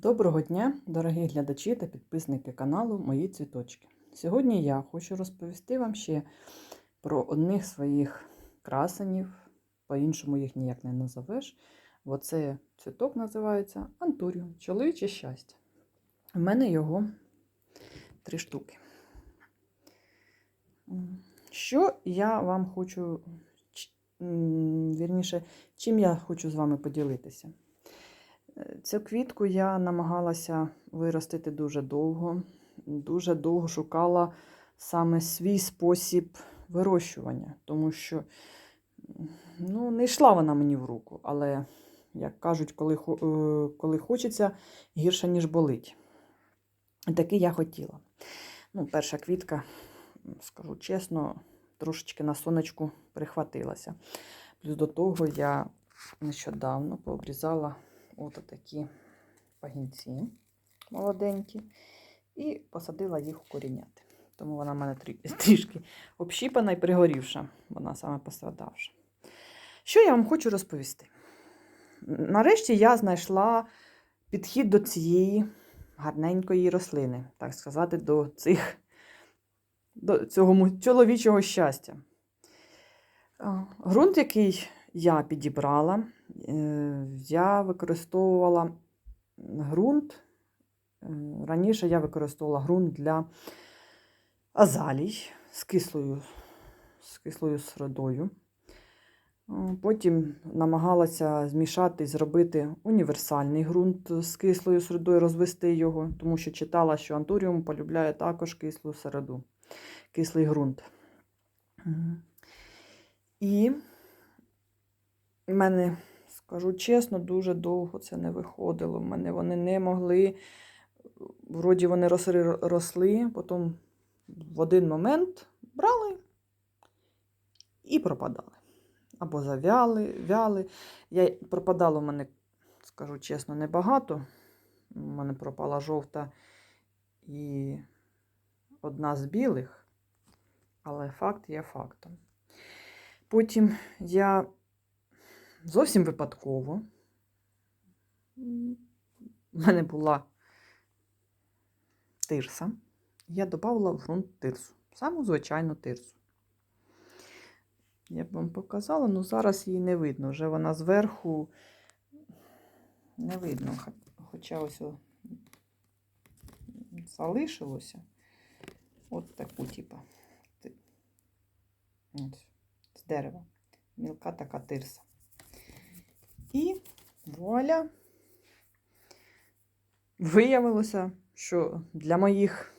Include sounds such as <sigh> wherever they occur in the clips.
Доброго дня, дорогі глядачі та підписники каналу Мої цвіточки. Сьогодні я хочу розповісти вам ще про одних своїх красенів, по-іншому їх ніяк не назовеш. Оце цвіток називається Антуріум, чоловіче щастя. У мене його три штуки. Що я вам хочу, вірніше, чим я хочу з вами поділитися? Цю квітку я намагалася виростити дуже довго. Дуже довго шукала саме свій спосіб вирощування, тому що ну, не йшла вона мені в руку, але, як кажуть, коли, е, коли хочеться, гірше, ніж болить. Таки я хотіла. Ну, перша квітка, скажу чесно, трошечки на сонечку прихватилася. Плюс до того я нещодавно пообрізала от такі пагінці молоденькі і посадила їх укоріняти. Тому вона в мене <laughs> трішки общіпана і пригорівша, вона саме пострадавша. Що я вам хочу розповісти? Нарешті я знайшла підхід до цієї гарненької рослини, так сказати, до цих до цього чоловічого щастя. А, Ґрунт, який я підібрала, е, я використовувала ґрунт. е, Раніше я використовувала ґрунт для азалій з кислою, з кислою середою. Е, Потім намагалася змішати і зробити універсальний ґрунт з кислою середою, розвести його, тому що читала, що антуріум полюбляє також кислу середу, кислий ґрунт. І мене, скажу чесно, дуже довго це не виходило. В мене вони не могли, вроді вони росли, росли, потім в один момент брали і пропадали. Або завяли, вяли. Я, пропадало в мене, скажу чесно, небагато. У мене пропала жовта і одна з білих, але факт є фактом. Потім я зовсім випадково. В мене була тирса. Я додавала в ґрунт тирсу. Саму звичайну тирсу. Я б вам показала, але зараз її не видно. Вже вона зверху не видно. Хоча ось залишилося. От таку, типа. ти- з дерева. Мілка така тирса. І вуаля. Виявилося, що для моїх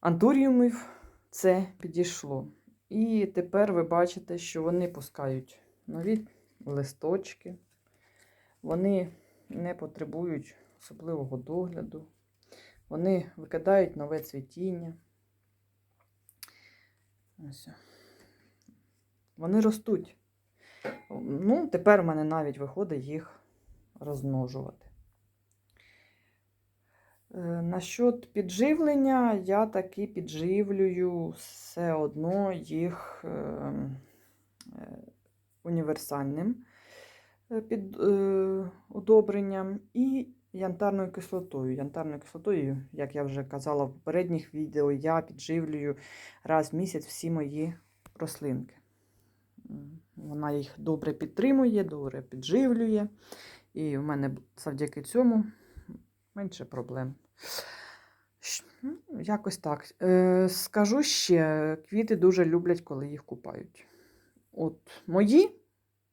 антуріумів це підійшло. І тепер ви бачите, що вони пускають нові листочки. Вони не потребують особливого догляду. Вони викидають нове цвітіння. Ось. Вони ростуть. Ну, тепер у мене навіть виходить їх розмножувати. Е, Насчет підживлення, я таки підживлюю все одно їх е, е, універсальним під, удобренням і янтарною кислотою. Янтарною кислотою, як я вже казала в попередніх відео, я підживлюю раз в місяць всі мої рослинки. Вона їх добре підтримує, добре підживлює. І в мене завдяки цьому менше проблем. Ну, Якось так. Е, скажу ще, квіти дуже люблять, коли їх купають. От мої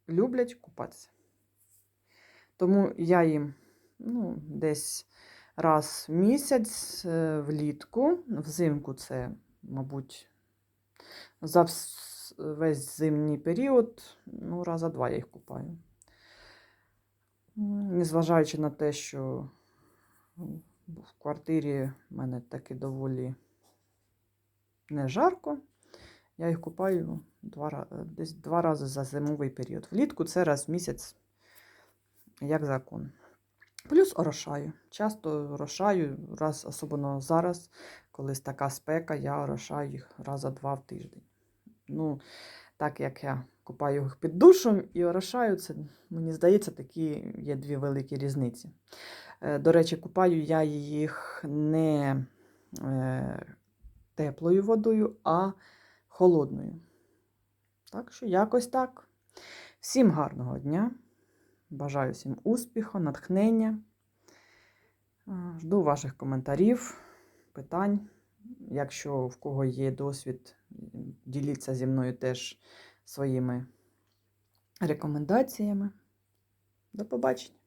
люблять купатися. Тому я їм ну, десь раз в місяць е, влітку, взимку це, мабуть, за весь зимній період, ну, раза два я їх купаю. Незважаючи на те, що в квартирі в мене таки доволі не жарко, я їх купаю два, десь два рази за зимовий період. Влітку це раз в місяць, як закон. Плюс орошаю. Часто орошаю, раз, особливо зараз, коли така спека, я орошаю їх раза два в тиждень. Ну, так як я купаю їх під душем і орошаю, це, мені здається, такі є дві великі різниці. Е, До речі, купаю я їх не е, теплою водою, а холодною. Так що якось так. Всім гарного дня. Бажаю всім успіху, натхнення. Е, Жду ваших коментарів, питань. Якщо в кого є досвід, діліться зі мною теж своїми рекомендаціями. До побачення!